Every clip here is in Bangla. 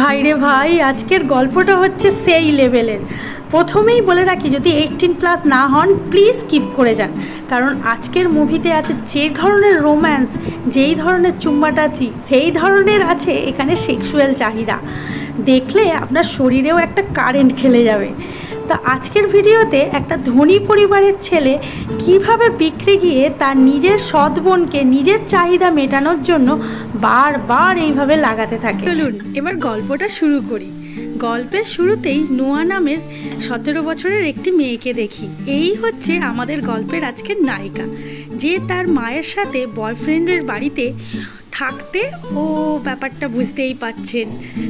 ভাই রে ভাই, আজকের গল্পটা হচ্ছে সেই লেভেলের। প্রথমেই বলে রাখি, যদি এইটিন প্লাস না হন প্লিজ স্কিপ করে যান। কারণ আজকের মুভিতে আছে যে ধরনের রোম্যান্স যেই ধরনের চুম্বাটাচি, সেই ধরনের আছে এখানে সেক্সুয়াল চাহিদা। দেখলে আপনার শরীরেও একটা কারেন্ট খেলে যাবে। তা আজকের ভিডিওতে একটা ধনী পরিবারের ছেলে কীভাবে বিক্রি গিয়ে তার নিজের সৎ বোনকে নিজের চাহিদা মেটানোর জন্য বারবার এইভাবে লাগাতে থাকে। চলুন, এবার গল্পটা শুরু করি। গল্পের শুরুতেই নোয়া নামের সতেরো বছরের একটি মেয়েকে দেখি। এই হচ্ছে আমাদের গল্পের আজকের নায়িকা। যে তার মায়ের সাথে বয়ফ্রেন্ডের বাড়িতে থাকতে ও ব্যাপারটা বুঝতেই পাচ্ছেন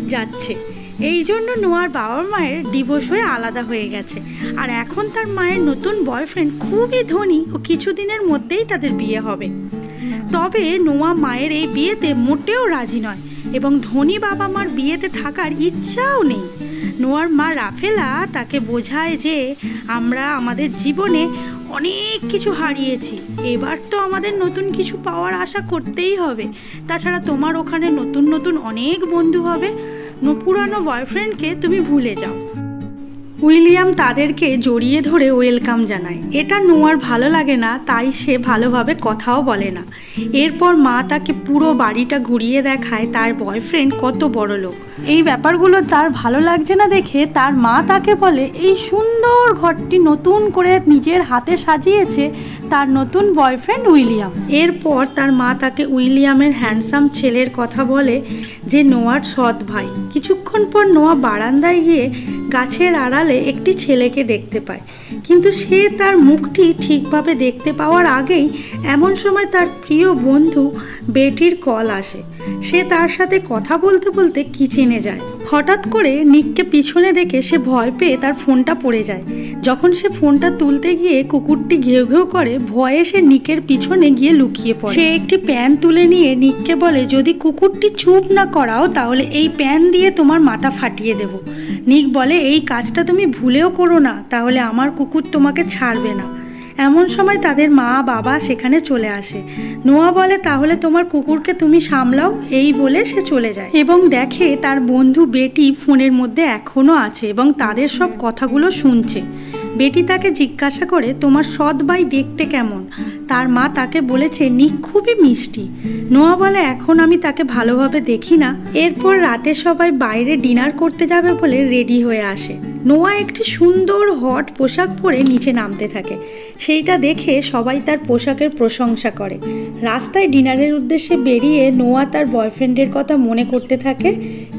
যাচ্ছে। এই জন্য নোয়ার বাবা মায়ের ডিভোর্স হয়ে আলাদা হয়ে গেছে। আর এখন তার মায়ের নতুন বয়ফ্রেন্ড খুবই ধনী ও কিছুদিনের মধ্যেই তাদের বিয়ে হবে। তবে নোয়া মায়ের এই বিয়েতে মোটেও রাজি নয় এবং ধনী বাবা মার বিয়েতে থাকার ইচ্ছাও নেই। নোয়ার মা রাফেলা তাকে বোঝায় যে আমরা আমাদের জীবনে অনেক কিছু হারিয়েছি, এবার তো আমাদের নতুন কিছু পাওয়ার আশা করতেই হবে। তাছাড়া তোমার ওখানে নতুন নতুন অনেক বন্ধু হবে। পুরানো বয়ফ্রেন্ডকে তুমি ভুলে যাও। উইলিয়াম তাদেরকে জড়িয়ে ধরে ওয়েলকাম জানায়। এটা নোয়ার ভালো লাগে না, তাই সে ভালোভাবে কথাও বলে না। এরপর মা তাকে পুরো বাড়িটা ঘুরিয়ে দেখায়, তার বয়ফ্রেন্ড কত বড় লোক। এই ব্যাপারগুলো তার ভালো লাগছে না দেখে তার মা তাকে বলে, এই সুন্দর ঘরটি নতুন করে নিজের হাতে সাজিয়েছে তার নতুন বয়ফ্রেন্ড উইলিয়াম। এরপর তার মা তাকে উইলিয়ামের হ্যান্ডসাম ছেলের কথা বলে যে, নোয়ার সৎ ভাই। কিছুক্ষণ পর নোয়া বারান্দায় গিয়ে গাছের আড়ালে একটি ছেলেকে দেখতে পায়। কিন্তু সে তার মুখটি ঠিকভাবে দেখতে পাওয়ার আগেই এমন সময় তার প্রিয় বন্ধু বেটির কল আসে। সে তার সাথে কথা বলতে বলতে কিচেনে যায়। হঠাৎ করে নিককে পিছনে দেখে সে ভয় পেয়ে তার ফোনটা পড়ে যায়। যখন সে ফোনটা তুলতে গিয়ে কুকুরটি ঘেউ ঘেউ করে ভয়ে সে নিকের পিছনে গিয়ে লুকিয়ে পড়ে। সে একটি প্যান তুলে নিয়ে নিককে বলে, যদি কুকুরটি চুপ না করাও, তাহলে এই প্যান দিয়ে তোমার মাথা ফাটিয়ে দেব। নিক বলে, এই কাজটা তুমি ভুলেও করো না, তাহলে আমার কুকুর তোমাকে ছাড়বে না। এমন সময় তাদের মা বাবা সেখানে চলে আসে। নোয়া বলে, তাহলে তোমার কুকুরকে তুমি সামলাও। এই বলে সে চলে যায়। এবং দেখে তার বন্ধু বেটি ফোনের মধ্যে এখনও আছে এবং তাদের সব কথাগুলো শুনছে। বেটি তাকে জিজ্ঞাসা করে, তোমার সৎ ভাই দেখতে কেমন? তার মা তাকে বলেছে নিক খুবই মিষ্টি। নোয়া বলে, এখন আমি তাকে ভালোভাবে দেখি না। এরপর রাতে সবাই বাইরে ডিনার করতে যাবে বলে রেডি হয়ে আসে। নোয়া একটি সুন্দর হট পোশাক পরে নিচে নামতে থাকে। সেইটা দেখে সবাই তার পোশাকের প্রশংসা করে। রাস্তায় ডিনারের উদ্দেশ্যে বেরিয়ে নোয়া তার বয়ফ্রেন্ডের কথা মনে করতে থাকে।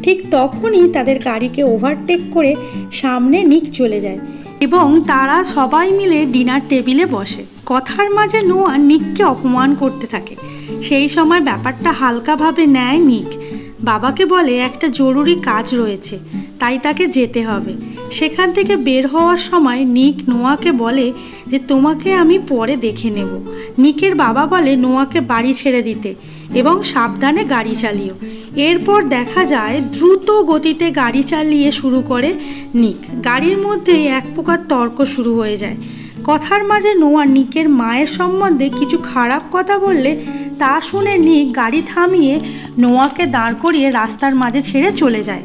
ঠিক তখনই তাদের গাড়িকে ওভারটেক করে সামনে নিক চলে যায়। এবং তারা সবাই মিলে ডিনার টেবিলে বসে। কথার মাঝে নোয়া নিককে অপমান করতে থাকে। সেই সময় ব্যাপারটা হালকাভাবে নেয় নিক। বাবাকে বলে, একটা জরুরি কাজ রয়েছে, তাই তাকে যেতে হবে। সেখান থেকে বের হওয়ার সময় নিক নোয়াকে বলে যে, তোমাকে আমি পরে দেখে নেব। নিকের বাবা বলে, নোয়াকে বাড়ি ছেড়ে দিতে। এবং সাবধানে গাড়ি চালিও। এরপর দেখা যায়, দ্রুত গতিতে গাড়ি চালিয়ে শুরু করে নিক। গাড়ির মধ্যেই এক প্রকার তর্ক শুরু হয়ে যায়। কথার মাঝে নোয়া নিকের মায়ের সম্বন্ধে কিছু খারাপ কথা বললে তা শুনে নিক গাড়ি থামিয়ে নোয়াকে দাঁড় করিয়ে রাস্তার মাঝে ছেড়ে চলে যায়।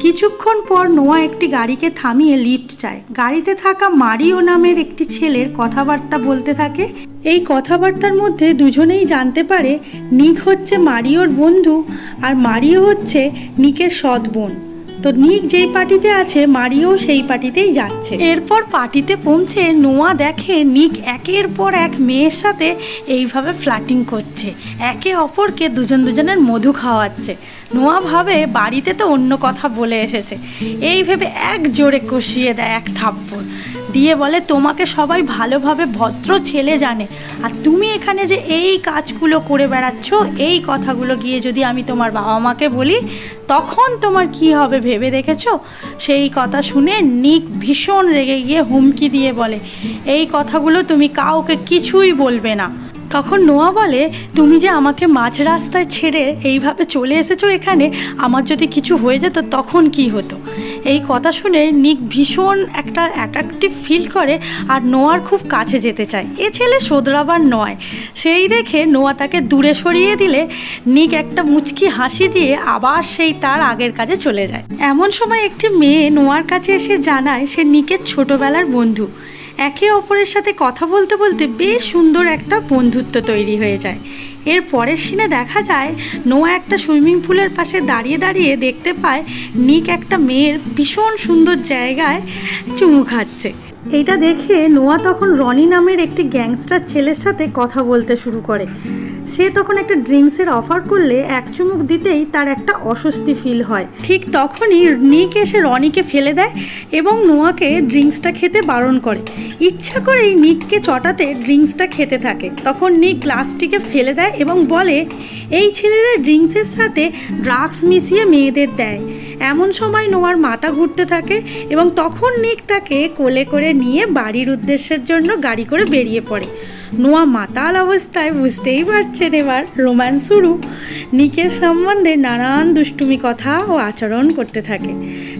কিছুক্ষণ পর নোয়া একটি গাড়িকে থামিয়ে লিফট চায়। গাড়িতে থাকা মারিও নামের একটি ছেলের কথাবার্তা বলতে থাকে। এই কথাবার্তার মধ্যে দুজনেই জানতে পারে নিক হচ্ছে মারিওর বন্ধু আর মারিও হচ্ছে নিকের সৎ বোন। তো নিক যেই পার্টিতে আছে, মারিও সেই পার্টিতেই যাচ্ছে। এরপর পার্টিতে পৌঁছে নোয়া দেখে নিক একের পর এক মেয়ের সাথে এইভাবে ফ্ল্যাটিং করছে। একে অপরকে দুজন দুজনের মধু খাওয়াচ্ছে। নোয়া ভাবে বাড়িতে তো অন্য কথা বলে এসেছে। এই ভেবে এক জোরে কষিয়ে দেয় এক থাপ্পড়। দিয়ে বলে, তোমাকে সবাই ভালোভাবে ভদ্র ছেলে জানে। আর তুমি এখানে যে এই কাজগুলো করে বেড়াচ্ছ, এই কথাগুলো গিয়ে যদি আমি তোমার বাবা মাকে বলি, তখন তোমার কি হবে ভেবে দেখেছ? সেই কথা শুনে নিক ভীষণ রেগে গিয়ে হুমকি দিয়ে বলে, এই কথাগুলো তুমি কাউকে কিছুই বলবে না। তখন নোয়া বলে, তুমি যে আমাকে মাঝ রাস্তায় ছেড়ে এইভাবে চলে এসেছ এখানে, আমার যদি কিছু হয়ে যেত তখন কি হতো? এই কথা শুনে নিক ভীষণ একটা অ্যাট্রাকটিভ ফিল করে আর নোয়ার খুব কাছে যেতে চায়। এ ছেলে শোধরাবার নয়। সেই দেখে নোয়া তাকে দূরে সরিয়ে দিলে, নিক একটা মুচকি হাসি দিয়ে আবার সেই তার আগের কাজে চলে যায়। এমন সময় একটি মেয়ে নোয়ার কাছে এসে জানায়, সে নিকের ছোটবেলার বন্ধু। একে অপরের সাথে কথা বলতে বলতে বেশ সুন্দর একটা বন্ধুত্ব তৈরি হয়ে যায়। এর পরের সিনে দেখা যায়, নোয়া একটা সুইমিং পুলের পাশে দাঁড়িয়ে দাঁড়িয়ে দেখতে পায়, নিক একটা মেয়ের ভীষণ সুন্দর জায়গায় চুমু খাচ্ছে। এটা দেখে নোয়া তখন রনি নামের একটি গ্যাংস্টার ছেলের সাথে কথা বলতে শুরু করে। সে তখন একটা ড্রিঙ্কসের অফার করলে এক চুমুক দিতেই তার একটা অস্বস্তি ফিল হয়। ঠিক তখনই নিক এসে রনিকে ফেলে দেয় এবং নোয়াকে ড্রিঙ্কসটা খেতে বারণ করে। ইচ্ছা করেই নিককে চটাতে ড্রিঙ্কসটা খেতে থাকে। তখন নিক গ্লাসটিকে ফেলে দেয় এবং বলে, এই ছেলেরা ড্রিঙ্কসের সাথে ড্রাগস মিশিয়ে মেয়েদের দেয়। এমন সময় নোয়ার মাথা ঘুরতে থাকে এবং তখন নিক তাকে কোলে করে নিয়ে বাড়ির উদ্দেশ্যের জন্য গাড়ি করে বেরিয়ে পড়ে। নোয়া মাতাল অবস্থায় বুঝতেই পারছেন এবার রোম্যান্স শুরু। নিকের সম্বন্ধে নানান দুষ্টুমি কথা ও আচরণ করতে থাকে।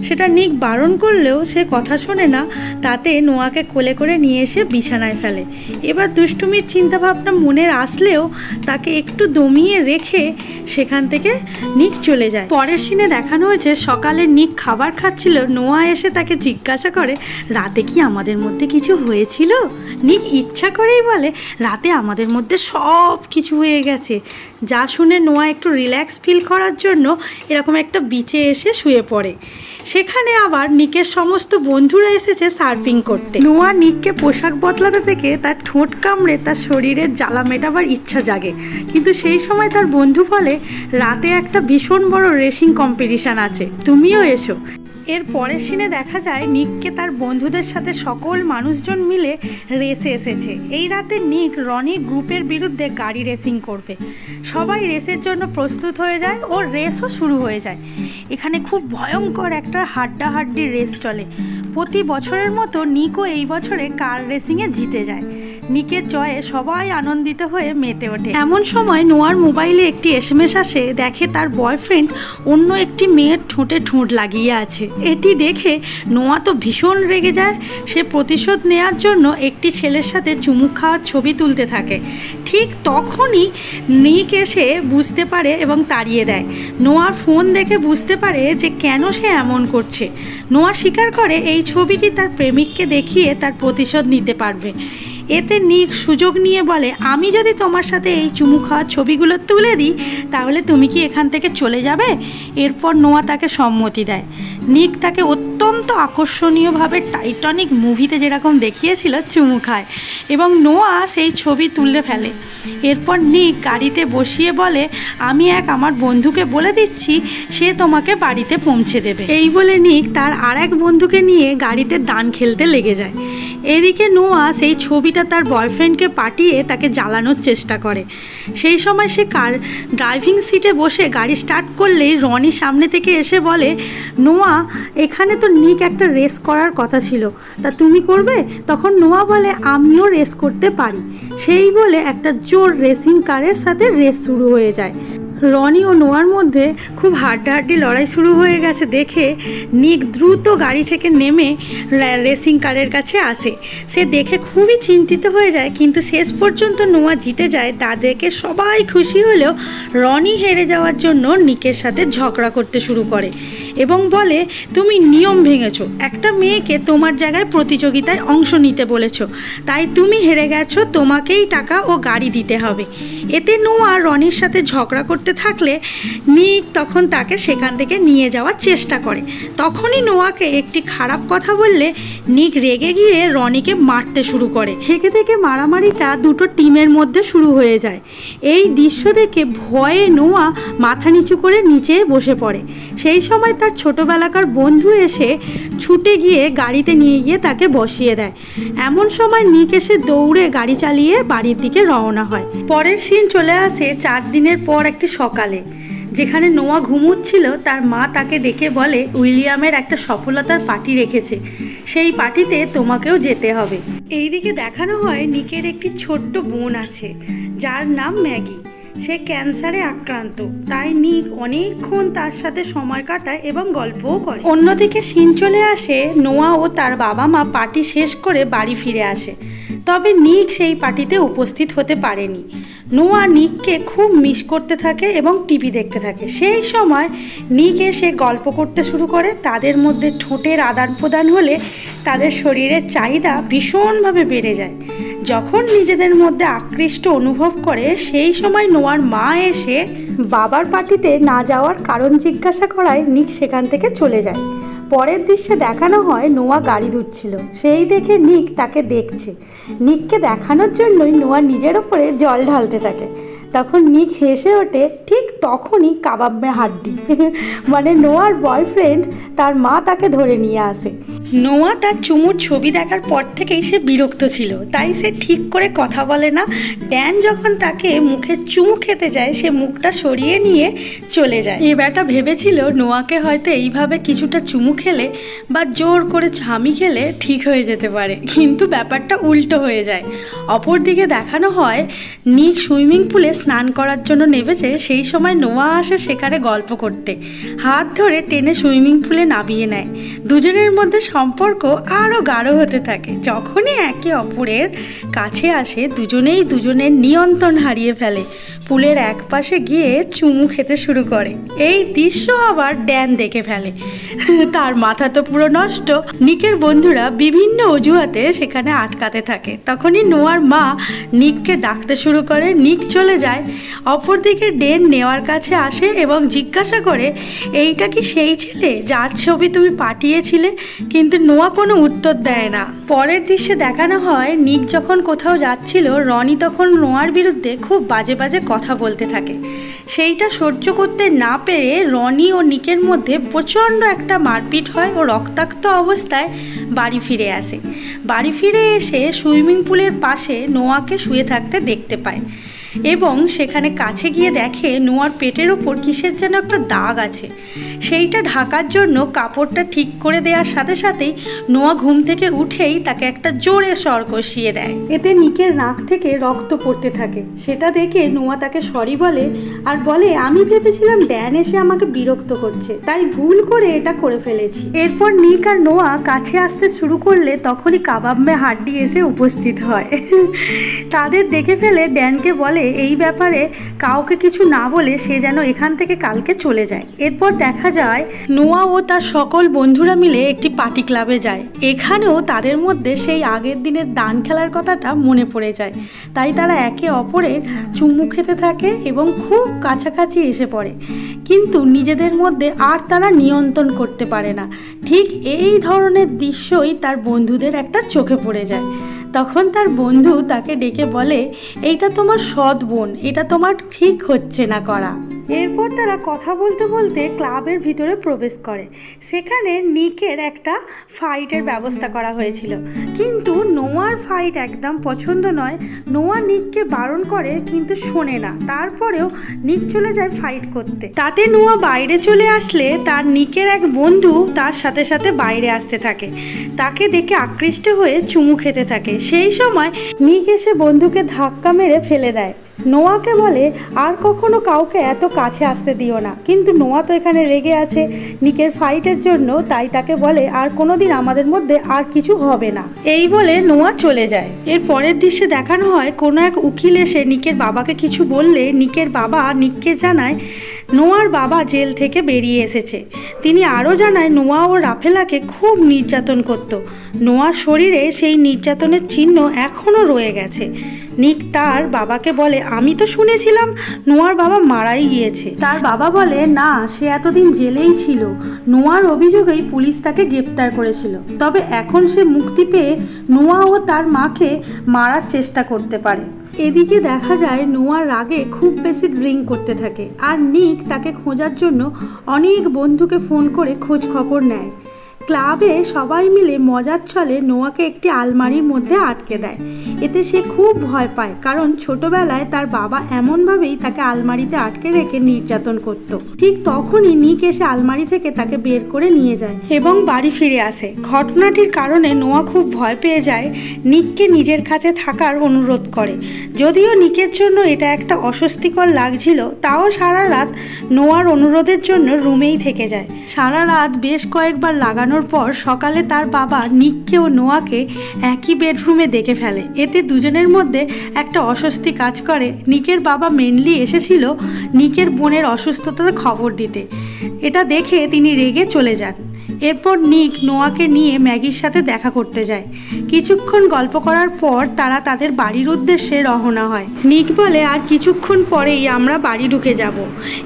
সেটা নিক বারণ করলেও সে কথা শোনে না, তাতে নোয়াকে কোলে করে নিয়ে এসে বিছানায় ফেলে। এবার দুষ্টুমির চিন্তাভাবনা মনের আসলেও তাকে একটু দমিয়ে রেখে সেখান থেকে নিক চলে যায়। পরের সিনে দেখানো হয়েছে, সকালে নিক খাবার খাচ্ছিল, নোয়া এসে তাকে জিজ্ঞাসা করে, রাতে কি আমাদের মধ্যে কিছু হয়েছিল? নিক ইচ্ছা করেই বলে রাতে আমাদের মধ্যে সব কিছু হয়ে গেছে। যা শুনে নোয়া একটু রিল্যাক্স ফিল করার জন্য এরকম একটা বিচে এসে শুয়ে পড়ে। সেখানে আবার নিকের সমস্ত বন্ধুরা এসেছে সার্ফিং করতে। নোয়া নিককে পোশাক বদলাতে থেকে তার ঠোঁট কামড়ে তার শরীরের জ্বালা মেটাবার ইচ্ছা জাগে। কিন্তু সেই সময় তার বন্ধু বলে, রাতে একটা ভীষণ বড় রেসিং কম্পিটিশান আছে। তুমিও এসো। এর পরের সিনে দেখা যায় নিককে তার বন্ধুদের সাথে সকল মানুষজন মিলে রেসে এসেছে। এই রাতে নিক রনি গ্রুপের বিরুদ্ধে গাড়ি রেসিং করবে। সবাই রেসের জন্য প্রস্তুত হয়ে যায় ও রেসও শুরু হয়ে যায়। এখানে খুব ভয়ঙ্কর একটা হাড্ডাহাড্ডি রেস চলে। প্রতি বছরের মতো নিকও এই বছরে কার রেসিংয়ে জিতে যায়। নিকের জয়ে সবাই আনন্দিত হয়ে মেতে ওঠে। এমন সময় নোয়ার মোবাইলে একটি এসএমএস আসে, দেখে তার বয়ফ্রেন্ড অন্য একটি মেয়ের ঠোঁটে ঠোঁট লাগিয়ে আছে। এটি দেখে নোয়া তো ভীষণ রেগে যায়। সে প্রতিশোধ নেয়ার জন্য একটি ছেলের সাথে চুমুক খাওয়ার ছবি তুলতে থাকে। ঠিক তখনই নিক এসে বুঝতে পারে এবং তাড়িয়ে দেয়। নোয়ার ফোন দেখে বুঝতে পারে যে কেন সে এমন করছে। নোয়া স্বীকার করে এই ছবিটি তার প্রেমিককে দেখিয়ে তার প্রতিশোধ নিতে পারবে। এতে নিক সুযোগ নিয়ে বলে, আমি যদি তোমার সাথে এই চুমু খাওয়ার ছবিগুলো তুলে দিই, তাহলে তুমি কি এখান থেকে চলে যাবে? এরপর নোয়া তাকে সম্মতি দেয়। নিক তাকে অত্যন্ত আকর্ষণীয়ভাবে টাইটনিক মুভিতে যেরকম দেখিয়েছিল চুমু খায় এবং নোয়া সেই ছবি তুলে ফেলে। এরপর নিক গাড়িতে বসিয়ে বলে, আমি এক আমার বন্ধুকে বলে দিচ্ছি, সে তোমাকে বাড়িতে পৌঁছে দেবে। এই বলে নিক তার আর এক বন্ধুকে নিয়ে গাড়িতে দান খেলতে লেগে যায়। এদিকে নোয়া সেই ছবিটা তার বয়ফ্রেন্ডকে পাঠিয়ে তাকে জ্বালানোর চেষ্টা করে। সেই সময় সে কার ড্রাইভিং সিটে বসে গাড়ি স্টার্ট করলেই রনি সামনে থেকে এসে বলে, নোয়া, এখানে তো নিক একটা রেস করার কথা ছিল। তা তুমি করবে? তখন নোয়া বলে, আমিও রেস করতে পারি। সেই বলে একটা জোর রেসিং কারের সাথে রেস শুরু হয়ে যায়। রনি ও নোয়ার মধ্যে খুব হাড্ডাহাড্ডি লড়াই শুরু হয়ে গেছে দেখে নিক দ্রুত গাড়ি থেকে নেমে রেসিং কারের কাছে আসে। সে দেখে খুবই চিন্তিত হয়ে যায়, কিন্তু শেষ পর্যন্ত নোয়া জিতে যায়, তা দেখে সবাই খুশি হলেও রনি হেরে যাওয়ার জন্য নিকের সাথে ঝগড়া করতে শুরু করে এবং বলে, তুমি নিয়ম ভেঙেছো। একটা মেয়েকে তোমার জায়গায় প্রতিযোগিতায় অংশ নিতে বলেছ। তাই তুমি হেরে গেছো, তোমাকেই টাকা ও গাড়ি দিতে হবে। এতে নোয়া রনির সাথে ঝগড়া করতে থাকলে নিক তখন তাকে সেখান থেকে নিয়ে যাওয়ার চেষ্টা করে। তখনই নোয়াকে একটি খারাপ কথা বললে নিক রেগে গিয়ে রনিকে মারতে শুরু করে। থেকে থেকে মারামারিটা দুটো টিমের মধ্যে শুরু হয়ে যায়। এই দৃশ্য দেখে ভয়ে নোয়া মাথা নিচু করে নিচে বসে পড়ে। সেই সময় তার ছোটবেলাকার বন্ধু এসে ছুটে গিয়ে গাড়িতে নিয়ে গিয়ে তাকে বসিয়ে দেয়। এমন সময় নিক এসে দৌড়ে গাড়ি চালিয়ে বাড়ির দিকে রওনা হয়। পরের সিন চলে আসে চার দিনের পর একটি সকালে। যেখানে নোয়া ঘুমুচ্ছিল, তার মা তাকে ডেকে বলে, উইলিয়ামের একটা সফলতার পার্টি রেখেছে। সেই পার্টিতে তোমাকেও যেতে হবে। এইদিকে দেখানো হয় নিকের একটি ছোট্ট বোন আছে, যার নাম ম্যাগি। সে ক্যান্সারে আক্রান্ত। তাই নিক অনেকক্ষণ তার সাথে সময় কাটায় এবং গল্পও করে। অন্যদিকে সিন চলে আসে, নোয়া ও তার বাবা মা পার্টি শেষ করে বাড়ি ফিরে আসে। তবে নিক সেই পার্টিতে উপস্থিত হতে পারেনি। নোয়া নিককে খুব মিস করতে থাকে এবং টিভি দেখতে থাকে। সেই সময় নিক এসে গল্প করতে শুরু করে। তাদের মধ্যে ঠোঁটের আদান প্রদান হলে তাদের শরীরের চাহিদা ভীষণভাবে বেড়ে যায়। যখন নিজেদের মধ্যে আকৃষ্ট অনুভব করে, সেই সময় নোয়ার মা এসে বাবার পার্টিতে না যাওয়ার কারণ জিজ্ঞাসা করায় নিক সেখান থেকে চলে যায়। পরের দৃশ্যে দেখানো হয় নোয়া গাড়ি ধুচ্ছিল। সেই দেখে নিক তাকে দেখছে। নিককে দেখানোর জন্যই নোয়া নিজের ওপরে জল ঢালতে থাকে। তখন নিক হেসে ওঠে ঠিক তখনই কাবাব মে হাড্ডি। মানে নোয়ার বয়ফ্রেন্ড তার মা তাকে ধরে নিয়ে আসে। নোয়া তার চুমুর ছবি দেখার পর থেকেই সে বিরক্ত ছিল তাই সে ঠিক করে কথা বলে না। ড্যান যখন তাকে মুখে চুমু খেতে যায় সে মুখটা সরিয়ে নিয়ে চলে যায়। এ ব্যাটা ভেবেছিল নোয়াকে হয়তো এইভাবে কিছুটা চুমু খেলে বা জোর করে ঝামি খেলে ঠিক হয়ে যেতে পারে কিন্তু ব্যাপারটা উল্টো হয়ে যায়। অপরদিকে দেখানো হয় নিক সুইমিং পুলে স্নান করার জন্য নেমেছে, সেই সময় নোয়া আসে সেখানে গল্প করতে। হাত ধরে টেনে সুইমিং পুলে নামিয়ে নেয়। দুজনের মধ্যে সম্পর্ক আরও গাঢ় হতে থাকে। যখনই একে অপরের কাছে আসে, দুজনেই দুজনের নিয়ন্ত্রণ হারিয়ে ফেলে। পুলের এক পাশে গিয়ে চুমু খেতে শুরু করে। এই দৃশ্য আবার ড্যান দেখে ফেলে। তার মাথা তো পুরো নষ্ট। নিকের বন্ধুরা বিভিন্ন অজুহাতে সেখানে আটকাতে থাকে। তখনই নোয়ার মা নিককে ডাকতে শুরু করে, নিক চলে যায় অপরদিকে ডেন নেওয়ার কাছে আসে এবং জিজ্ঞাসা করে, এইটা কি সেই ছেলে? যার ছবি তুমি পাঠিয়েছিলে, কিন্তু নোয়া কোনো উত্তর দেয় না। পরের দৃশ্যে দেখানো হয়, নিক যখন কোথাও যাচ্ছিল, রনি তখন নোয়ার বিরুদ্ধে খুব বাজে বাজে কথা বলতে থাকে। সেইটা সহ্য করতে না পেরে রনি ও নিকের মধ্যে প্রচণ্ড একটা মারপিট হয় ও রক্তাক্ত অবস্থায় বাড়ি ফিরে আসে। বাড়ি ফিরে এসে সুইমিং পুলের পাশে নোয়াকে শুয়ে থাকতে দেখতে পায়। এবং সেখানে কাছে গিয়ে দেখে নোয়ার পেটের ওপর কিসের যেন একটা দাগ আছে। সেইটা ঢাকার জন্য কাপড়টা ঠিক করে দেওয়ার সাথে সাথেই নোয়া ঘুম থেকে উঠেই তাকে একটা জোরে স্বর কষিয়ে দেয়। এতে নিকের নাক থেকে রক্ত পড়তে থাকে। সেটা দেখে নোয়া তাকে সরি বলে আর বলে, আমি ভেবেছিলাম ড্যান এসে আমাকে বিরক্ত করছে, তাই ভুল করে এটা করে ফেলেছি। এরপর নিক আর নোয়া কাছে আসতে শুরু করলে তখনই কাবাব মে হাড্ডি এসে উপস্থিত হয়। তাদের দেখে ফেলে ড্যানকে বলে এই ব্যাপারে কাউকে কিছু না বলে সে যেন এখান থেকে কালকে চলে যায়। এরপর দেখা যায়, নোয়া ও তার সকল বন্ধুরা মিলে একটি পার্টি ক্লাবে যায়। এখানেও তাদের মধ্যে সেই আগের দিনের দান খেলার কথাটা মনে পড়ে যায়। তাই তারা একে অপরের চুমু খেতে থাকে এবং খুব কাছাকাছি এসে পড়ে। কিন্তু নিজেদের মধ্যে আর তারা নিয়ন্ত্রণ করতে পারে না। ঠিক এই ধরনের দৃশ্যই তার বন্ধুদের একটা চোখে পড়ে যায়। তখন তার বন্ধু তাকে ডেকে বলে, এইটা তোমার সৎ বোন, এটা তোমার ঠিক হচ্ছে না করা। এরপর তারা কথা বলতে বলতে ক্লাবের ভিতরে প্রবেশ করে। সেখানে নিকের একটা ফাইটের ব্যবস্থা করা হয়েছিল। কিন্তু নোয়ার ফাইট একদম পছন্দ নয়। নোয়া নিককে বারণ করে, কিন্তু শোনে না। তারপরেও নিক চলে যায় ফাইট করতে। তাতে নোয়া বাইরে চলে আসলে তার নিকের এক বন্ধু তার সাথে সাথে বাইরে আসতে থাকে। তাকে দেখে আকৃষ্ট হয়ে চুমু খেতে থাকে। সেই সময় নিক এসে বন্ধুকে ধাক্কা মেরে ফেলে দেয়। নোয়াকে বলে, আর কখনো কাউকে এত কাছে আসতে দিও না। কিন্তু নোয়া তো এখানে রেগে আছে। নিকের ফাইটের জন্য তাই তাকে বলে, আর কোনোদিন আমাদের মধ্যে আর কিছু হবে না। এই বলে নোয়া চলে যায়। এর পরের দৃশ্যে দেখানো হয়, কোনো এক উকিল এসে নিকের বাবাকে কিছু বললে নিকের বাবা নিককে জানায় নোয়ার বাবা জেল থেকে বেরিয়ে এসেছে। তিনি আরও জানায়, নোয়া ও রাফেলাকে খুব নির্যাতন করত। নোয়ার শরীরে সেই নির্যাতনের চিহ্ন এখনও রয়ে গেছে। নিক তার বাবাকে বলে, আমি তো শুনেছিলাম নোয়ার বাবা মারাই গিয়েছে। তার বাবা বলে, না, সে এতদিন জেলেই ছিল। নোয়ার অভিযোগেই পুলিশ তাকে গ্রেপ্তার করেছিল। তবে এখন সে মুক্তি পেয়ে নোয়া ও তার মাকে মারার চেষ্টা করতে পারে। এদিকে দেখা যায় নোয়ার রাগে খুব বেশি ড্রিঙ্ক করতে থাকে, আর নিক তাকে খোঁজার জন্য অনেক বন্ধুকে ফোন করে খোঁজ খবর নেয়। ক্লাবে সবাই মিলে মজার ছলে নোয়াকে একটি আলমারির মধ্যে আটকে দেয়। এতে সে খুব ভয় পায়, কারণ ছোটবেলায় তার বাবা এমনভাবেই তাকে আলমারিতে আটকে রেখে নির্যাতন করত। ঠিক তখনই নিক এসে আলমারি থেকে তাকে বের করে নিয়ে যায় এবং বাড়ি ফিরে আসে। ঘটনাটির কারণে নোয়া খুব ভয় পেয়ে যায়, নিককে নিজের কাছে থাকার অনুরোধ করে। যদিও নিকের জন্য এটা একটা অস্বস্তিকর লাগছিল, তাও সারা রাত নোয়ার অনুরোধের জন্য রুমেই থেকে যায়। সারা রাত বেশ কয়েকবার লাগানোর পর সকালে তার বাবা নিককে ও নোয়াকে একই বেডরুমে দেখে ফেলে। এতে দুজনের মধ্যে একটা অস্বস্তি কাজ করে। নিকের বাবা মেনলি এসেছিল নিকের বোনের অসুস্থতার খবর দিতে। এটা দেখে তিনি রেগে চলে যান। এরপর নিক নোয়াকে নিয়ে ম্যাগির সাথে দেখা করতে যায়। কিছুক্ষণ গল্প করার পর তারা তাদের বাড়ির উদ্দেশ্যে রওনা হয়। নিক বলে, আর কিছুক্ষণ পরেই আমরা বাড়ি ঢুকে যাব।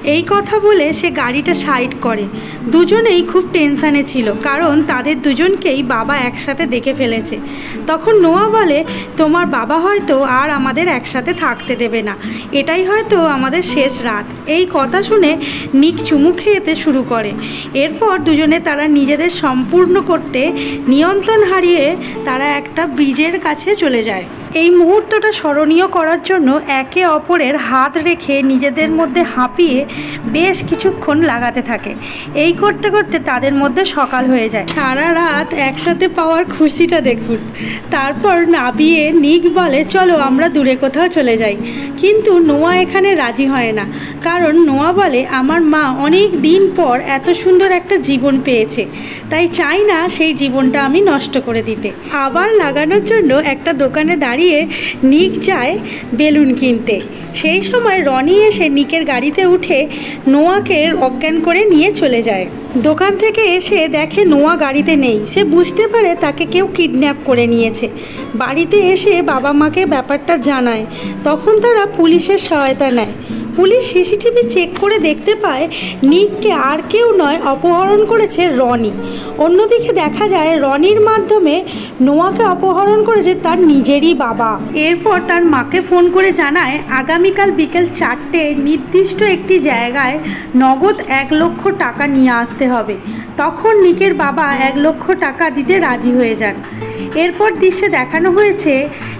এই কথা বলে সে গাড়িটা সাইড করে। দুজনেই খুব টেনশানে ছিল, কারণ তাদের দুজনকেই বাবা একসাথে দেখে ফেলেছে। তখন নোয়া বলে, তোমার বাবা হয়তো আর আমাদের একসাথে থাকতে দেবে না। এটাই হয়তো আমাদের শেষ রাত। এই কথা শুনে নিক চুমু খেতে শুরু করে। এরপর দুজনে তারা নিজেদের সম্পূর্ণ করতে নিয়ন্ত্রণ হারিয়ে তারা একটা ব্রিজের কাছে চলে যায়। এই মুহূর্তটা স্মরণীয় করার জন্য একে অপরের হাত রেখে নিজেদের মধ্যে হাঁপিয়ে বেশ কিছুক্ষণ লাগাতে থাকে। এই করতে করতে তাদের মধ্যে সকাল হয়ে যায়। সারা রাত একসাথে পাওয়ার খুশিটা দেখুন। তারপর নাবিয়ে নিক বলে, চলো আমরা দূরে কোথাও চলে যাই। কিন্তু নোয়া এখানে রাজি হয় না। কারণ নোয়া বলে, আমার মা অনেক দিন পর এত সুন্দর একটা জীবন পেয়েছে। তাই চাই না সেই জীবনটা আমি নষ্ট করে দিতে। আবার লাগানোর জন্য একটা দোকানে দাঁড়িয়ে নিক যায় বেলুন কিনতে। সেই সময় রনি এসে নিকের গাড়িতে উঠে নোয়াকে অজ্ঞান করে নিয়ে চলে যায়। দোকান থেকে এসে দেখে নোয়া গাড়িতে নেই। সে বুঝতে পারে তাকে কেউ কিডন্যাপ করে নিয়েছে। বাড়িতে এসে বাবা মাকে ব্যাপারটা জানায়। তখন তারা পুলিশের সহায়তা নেয়। পুলিশ সিসিটিভি চেক করে দেখতে পায়, নিককে আর কেউ নয়, অপহরণ করেছে রনি। অন্যদিকে দেখা যায়, রনির মাধ্যমে নোয়াকে অপহরণ করেছে তার নিজেরই বাবা। এরপর তার মাকে ফোন করে জানায়, আগামীকাল বিকেল চারটে নির্দিষ্ট একটি জায়গায় নগদ এক লক্ষ টাকা নিয়ে আসতে হবে। তখন নিকের বাবা এক লক্ষ টাকা দিতে রাজি হয়ে যান। এরপর দৃশ্যে দেখানো হয়েছে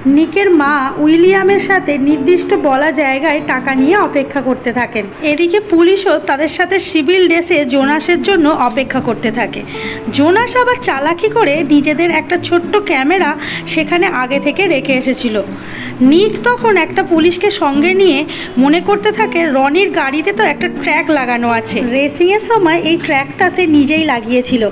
নিকের মা উইলিয়ামের সাথে নির্দিষ্ট বলা জায়গায় টাকা নিয়ে অপেক্ষা করতে থাকেন। এদিকে পুলিশও তাদের সাথে সিভিল ড্রেসে জোনাসের জন্য অপেক্ষা করতে থাকে। জোনাস আবার চালাকি করে নিজেদের একটা ছোট্ট ক্যামেরা সেখানে আগে থেকে রেখে এসেছিল। নিক তখন একটা পুলিশকে সঙ্গে নিয়ে মনে করতে থাকে, রনির গাড়িতে তো একটা ট্র্যাক লাগানো আছে। রেসিংয়ের সময় এই ট্র্যাকটা সে নিজেই লাগিয়েছিল।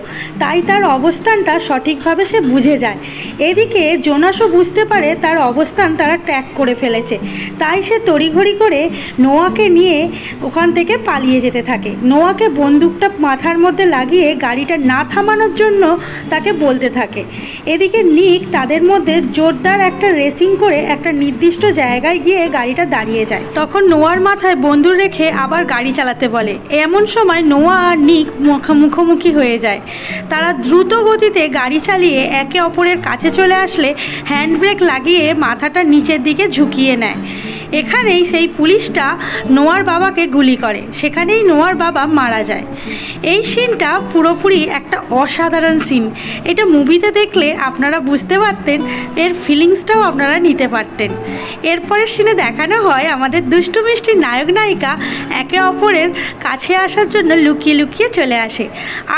তাই তার অবস্থানটা সঠিকভাবে সে বুঝে যায় এদিকে জোনাসও বুঝতে পারে তার অবস্থান তারা ট্র্যাক করে ফেলেছে। তাই সে তড়িঘড়ি করে নোয়াকে নিয়ে ওখান থেকে পালিয়ে যেতে থাকে। নোয়াকে বন্দুকটা মাথার মধ্যে লাগিয়ে গাড়িটা না থামানোর জন্য তাকে বলতে থাকে। এদিকে নিক তাদের মধ্যে জোরদার একটা রেসিং করে একটা নির্দিষ্ট জায়গায় গিয়ে গাড়িটা দাঁড়িয়ে যায়। তখন নোয়ার মাথায় বন্দুক রেখে আবার গাড়ি চালাতে বলে। এমন সময় নোয়া আর নিক মুখা- মুখোমুখি হয়ে যায়। তারা দ্রুত গতিতে গাড়ি চালিয়ে একে অপরের কাছে চলে আসলে হ্যান্ডব্রেক লাগিয়ে মাথাটা নিচের দিকে ঝুঁকিয়ে নেয়। এখানেই সেই পুলিশটা নোয়ার বাবাকে গুলি করে। সেখানেই নোয়ার বাবা মারা যায়। এই সিনটা পুরোপুরি একটা অসাধারণ সিন। এটা মুভিতে দেখলে আপনারা বুঝতে পারতেন, এর ফিলিংসটাও আপনারা নিতে পারতেন। এরপরের সিনে দেখানো হয় আমাদের দুষ্টু মিষ্টি নায়ক নায়িকা একে অপরের কাছে আসার জন্য লুকিয়ে লুকিয়ে চলে আসে।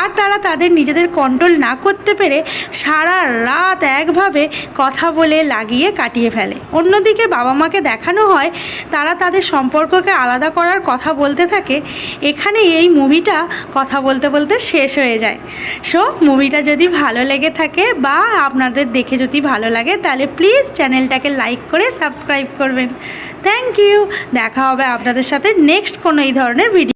আর তারা তাদের নিজেদের কন্ট্রোল না করতে পেরে সারা রাত একভাবে কথা বলে লাগিয়ে কাটিয়ে ফেলে। অন্যদিকে বাবা মাকে দেখানো হয়, তারা তাদের সম্পর্ককে আলাদা করার কথা বলতে থাকে এখানে এই মুভিটা কথা বলতে বলতে শেষ হয়ে যায়। সো মুভিটা যদি ভালো লেগে থাকে বা আপনাদের দেখে যদি ভালো লাগে, তাহলে প্লিজ চ্যানেলটাকে লাইক করে সাবস্ক্রাইব করবেন। থ্যাংক ইউ দেখা হবে আপনাদের সাথে নেক্সট কোনো এই ধরনের ভিডিও